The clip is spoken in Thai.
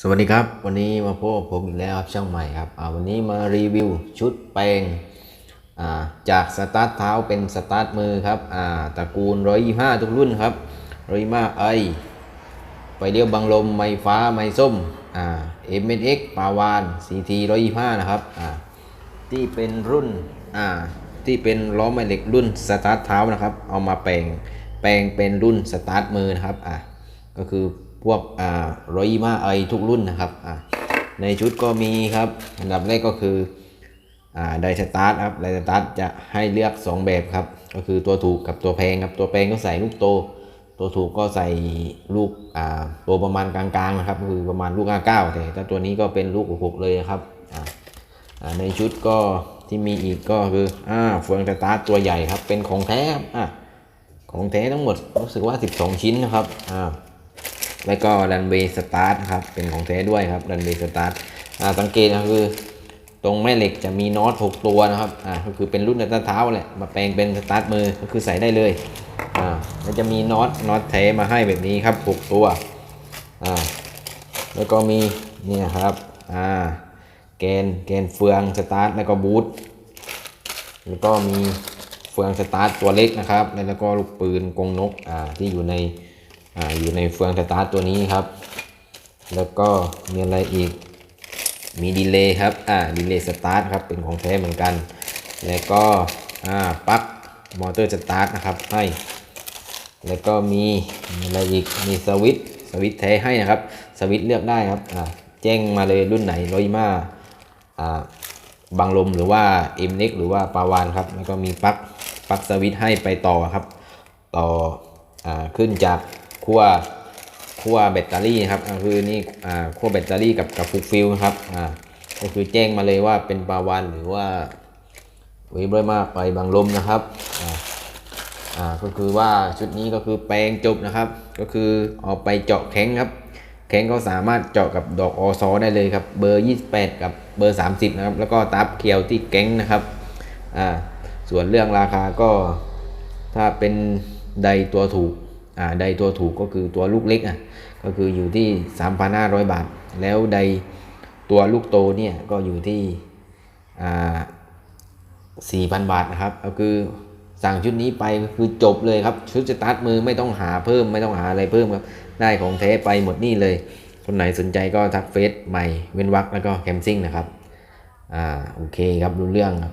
สวัสดีครับ วันนี้มาพบกับผมอีกแล้วครับช่างใหม่ครับวันนี้มารีวิวชุดแปลงาจากสตาร์ทเท้าเป็นสตาร์ทมือครับาตระกูล 125 ทุกรุ่นครับ125ไอไฟเลี้ยวบังลมไม้ฟ้าไม้ส้มเอ่า MNX ปาวาน CT 125นะครับที่เป็นรุ่นที่เป็นล้อแม่เหล็กรุ่นสตาร์ทเท้านะครับ เอามาแปลงแปลงเป็นรุ่นสตาร์ทมือนะครับก็คือ พวกอ่ารอยมาไอทุกรุ่นนะครับในชุดก็มีครับอันดับแรกก็คืออ่าไดสตาร์ทครับไดสตาร์ทจะให้เลือก 2 แบบครับ ก็คือตัวถูกกับตัวแพงครับ ตัวแพงก็ใส่ลูกโต ตัวถูกก็ใส่ลูกอ่าตัวประมาณกลางๆนะครับคือประมาณลูก59แต่ถ้าตัวนี้ก็เป็นลูก6เลยครับอ่าในชุดก็ที่มีอีกก็คืออ่าเฟืองสตาร์ทตัวใหญ่ครับเป็นของแท้ครับอ่าของแท้ทั้งหมดรู้สึกว่า 12 ชิ้นนะครับอ่า แล้วก็รันเวย์สตาร์ทครับ เป็นของแท้ด้วยครับรันเวย์สตาร์ทสังเกตก็คือ ตรงแม่เหล็กจะมีน็อต6ตัวนะครับอ่าก็คือเป็นรุ่นสตาร์ทเท้าแหละมาแปลงเป็นสตาร์ทมือก็คือใส่ได้เลยอ่าแล้วจะมีน็อตน็อตแท้มาให้แบบนี้ครับ6ตัวอ่าแล้วก็มีเนี่ยครับอ่าแกนแกนเฟืองสตาร์ทแล้วก็บูทแล้วก็มีเฟืองสตาร์ทตัวเล็กนะครับ แล้วก็ลูกปืนกงนกอ่าที่อยู่ใน ออยู่ในเฟืองสตาร์ตัวนี้ครับ แล้วก็มีอะไรอีก มีดีเลย์ครับ อ่า ดีเลย์สตาร์ทครับ เป็นของแท้เหมือนกัน แล้วก็ อ่า ปลั๊กมอเตอร์สตาร์ทนะครับ ให้ แล้วก็มีมีอะไรอีก มีสวิตสวิตแท้ให้นะครับ สวิตเลือกได้ครับ อ่า แจ้งมาเลยรุ่นไหนรอยมาอ่าบางลมหรือว่า m n e x หรือว่าปาวานครับ แล้วก็มีปลั๊กปลั๊กสวิตให้ไปต่อครับ ต่ออ่าขึ้นจาก ขั้วขั้วแบตเตอรี่นะครับอ่าคือนี่อ่าขั้วแบตเตอรี่กับกับฟุกฟิลนะครับอ่าก็คือแจ้งมาเลยว่าเป็นปาวานหรือว่าเวฟร้อยมากไปบางลมนะครับอ่าอ่าก็คือว่าชุดนี้ก็คือแปลงจบนะครับ ก็คือเอาไปเจาะแข็งครับ แข็งก็สามารถเจาะกับดอกอซอได้เลยครับ เบอร์ 28 กับเบอร์ 30 นะครับ แล้วก็ตับเคียวที่แก๊งนะครับอ่าส่วนเรื่องราคาก็ถ้าเป็นใดตัวถูก ใดตัวถูกก็คือตัวลูกเล็กอะก็คืออยู่ที่ 3,500 บาท แล้วใดตัวลูกโตเนี่ยก็อยู่ที่อ่า4,000 บาทนะครับก็คือสั่งชุดนี้ไปคือจบเลยครับชุดสตาร์ทมือไม่ต้องหาเพิ่มไม่ต้องหาอะไรเพิ่มครับได้ของแท้ไปหมดนี่เลย คนไหนสนใจก็ทักเฟซใหม่เว้นวักแล้วก็แคมซิ่งนะครับอ่าโอเคครับรู้เรื่องครับ